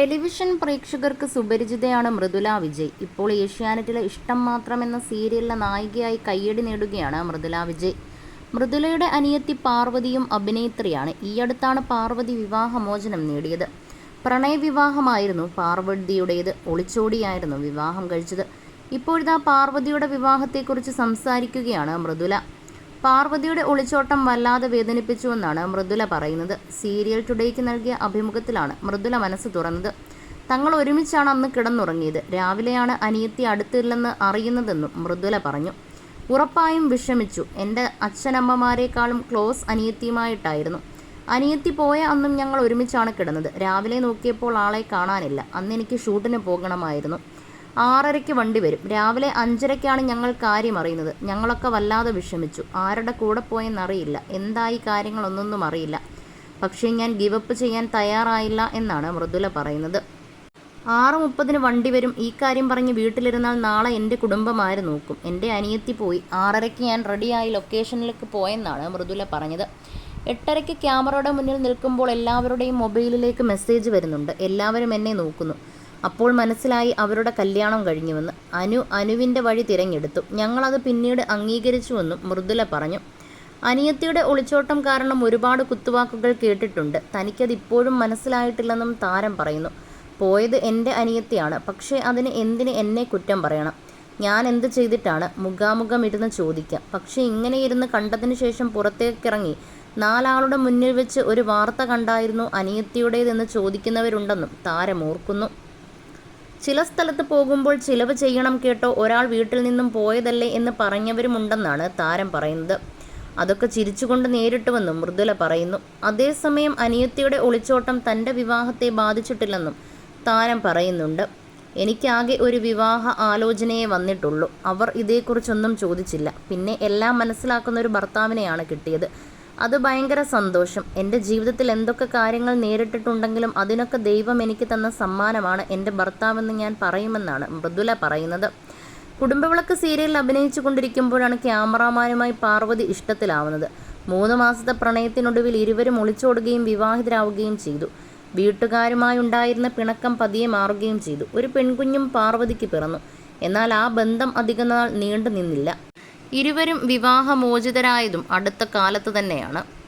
Television പ്രേക്ഷകർക്ക് സുപരിചിതയാണ് മൃദുല വിജയ്. ഇപ്പോൾ ഏഷ്യാനെറ്റിലെ ഇഷ്ടം മാത്രം എന്ന സീരിയലിലെ നായികയായി കയ്യടി നേടുകയാണ് മൃദുല വിജയ്. മൃദുലയുടെ അനിയത്തി പാർവതിയും അഭിനേത്രിയാണ്. ഈയടുത്താണ് പാർവതി വിവാഹമോചനം നേടിയത്. പ്രണയവിവാഹമായിരുന്നു പാർവതിയുടേത്. ഒളിച്ചോടിയായിരുന്നു വിവാഹം കഴിച്ചത്. ഇപ്പോഴിതാ പാർവതിയുടെ വിവാഹത്തെക്കുറിച്ച് സംസാരിക്കുകയാണ് മൃദുല. പാർവതിയുടെ ഒളിച്ചോട്ടം വല്ലാതെ വേദനിപ്പിച്ചുവെന്നാണ് മൃദുല പറയുന്നത്. സീരിയൽ ടുഡേക്ക് നൽകിയ അഭിമുഖത്തിലാണ് മൃദുല മനസ്സ് തുറന്നത്. തങ്ങൾ ഒരുമിച്ചാണ് അന്ന് കിടന്നുറങ്ങിയത്. രാവിലെയാണ് അനിയത്തി അടുത്തില്ലെന്ന് അറിയുന്നതെന്നും മൃദുല പറഞ്ഞു. ഉറപ്പായും വിഷമിച്ചു. എന്റെ അച്ഛനമ്മമാരെക്കാളും ക്ലോസ് അനിയത്തിയുമായിട്ടായിരുന്നു. അനിയത്തി പോയ അന്നും ഞങ്ങൾ ഒരുമിച്ചാണ് കിടന്നത്. രാവിലെ നോക്കിയപ്പോൾ ആളെ കാണാനില്ല. അന്ന് എനിക്ക് ഷൂട്ടിന് പോകണമായിരുന്നു. ആറരയ്ക്ക് വണ്ടി വരും. രാവിലെ അഞ്ചരയ്ക്കാണ് ഞങ്ങൾ കാര്യം അറിയുന്നത്. ഞങ്ങളൊക്കെ വല്ലാതെ വിഷമിച്ചു. ആരുടെ കൂടെ പോയെന്നറിയില്ല എന്തായി കാര്യങ്ങളൊന്നൊന്നും അറിയില്ല. പക്ഷേ ഞാൻ ഗിവപ്പ് ചെയ്യാൻ തയ്യാറായില്ല എന്നാണ് മൃദുല പറയുന്നത്. ആറ് മുപ്പതിന് വണ്ടി വരും. ഈ കാര്യം പറഞ്ഞ് വീട്ടിലിരുന്നാൽ നാളെ എന്റെ കുടുംബമാര് നോക്കും. എന്റെ അനിയത്തി പോയി. ആറരയ്ക്ക് ഞാൻ റെഡിയായി ലൊക്കേഷനിലേക്ക് പോയെന്നാണ് മൃദുല പറഞ്ഞത്. എട്ടരയ്ക്ക് ക്യാമറയുടെ മുന്നിൽ നിൽക്കുമ്പോൾ എല്ലാവരുടെയും മൊബൈലിലേക്ക് മെസ്സേജ് വരുന്നുണ്ട്. എല്ലാവരും എന്നെ നോക്കുന്നു. അപ്പോൾ മനസ്സിലായി അവരുടെ കല്യാണം കഴിഞ്ഞുവെന്ന്. അനു അനുവിന്റെ വഴി തിരഞ്ഞെടുത്തു. ഞങ്ങളത് പിന്നീട് അംഗീകരിച്ചുവെന്നും മൃദുല പറഞ്ഞു. അനിയത്തിയുടെ ഒളിച്ചോട്ടം കാരണം ഒരുപാട് കുത്തുവാക്കുകൾ കേട്ടിട്ടുണ്ട്. തനിക്കത് ഇപ്പോഴും മനസ്സിലായിട്ടില്ലെന്നും താരം പറയുന്നു. പോയത് എന്റെ അനിയത്തിയാണ്. പക്ഷേ അതിന് എന്തിന് എന്നെ കുറ്റം പറയണം? ഞാൻ എന്ത് ചെയ്തിട്ടാണ് മുഖാമുഖം ഇരുന്ന് ചോദിക്കാം. പക്ഷേ ഇങ്ങനെ ഇരുന്ന് കണ്ടതിന് ശേഷം പുറത്തേക്കിറങ്ങി നാലാളുടെ മുന്നിൽ വെച്ച് ഒരു വാർത്ത കണ്ടായിരുന്നു അനിയത്തിയുടേതെന്ന് ചോദിക്കുന്നവരുണ്ടെന്നും താരം ഓർക്കുന്നു. ചില സ്ഥലത്ത് പോകുമ്പോൾ ചിലവ് ചെയ്യണം കേട്ടോ ഒരാൾ വീട്ടിൽ നിന്നും പോയതല്ലേ എന്ന് പറഞ്ഞവരുമുണ്ടെന്നാണ് താരം പറയുന്നത്. അതൊക്കെ ചിരിച്ചുകൊണ്ട് നേരിട്ടുവെന്നും മൃദുല പറയുന്നു. അതേസമയം അനിയത്തിയുടെ ഒളിച്ചോട്ടം തന്റെ വിവാഹത്തെ ബാധിച്ചിട്ടില്ലെന്നും താരം പറയുന്നുണ്ട്. എനിക്കാകെ ഒരു വിവാഹ ആലോചനയെ വന്നിട്ടുള്ളൂ. അവർ ഇതേക്കുറിച്ചൊന്നും ചോദിച്ചില്ല. പിന്നെ എല്ലാം മനസ്സിലാക്കുന്ന ഒരു ഭർത്താവിനെയാണ് കിട്ടിയത്. അത് ഭയങ്കര സന്തോഷം. എന്റെ ജീവിതത്തിൽ എന്തൊക്കെ കാര്യങ്ങൾ നേരിട്ടിട്ടുണ്ടെങ്കിലും അതിനൊക്കെ ദൈവം എനിക്ക് തന്ന സമ്മാനമാണ് എന്റെ ഭർത്താവെന്ന് ഞാൻ പറയുമെന്നാണ് മൃദുല പറയുന്നത്. കുടുംബവിളക്ക് സീരിയലിൽ അഭിനയിച്ചു കൊണ്ടിരിക്കുമ്പോഴാണ് ക്യാമറാമാനുമായി പാർവതി ഇഷ്ടത്തിലാവുന്നത്. മൂന്ന് മാസത്തെ പ്രണയത്തിനൊടുവിൽ ഇരുവരും ഒളിച്ചോടുകയും വിവാഹിതരാവുകയും ചെയ്തു. വീട്ടുകാരുമായി ഉണ്ടായിരുന്ന പിണക്കം പതിയെ മാറുകയും ചെയ്തു. ഒരു പെൺകുഞ്ഞും പാർവതിക്ക് പിറന്നു. എന്നാൽ ആ ബന്ധം അധികനാൾ നീണ്ടു നിന്നില്ല ഇരുവരും വിവാഹമോചിതരായതും അടുത്ത കാലത്ത് തന്നെയാണ്.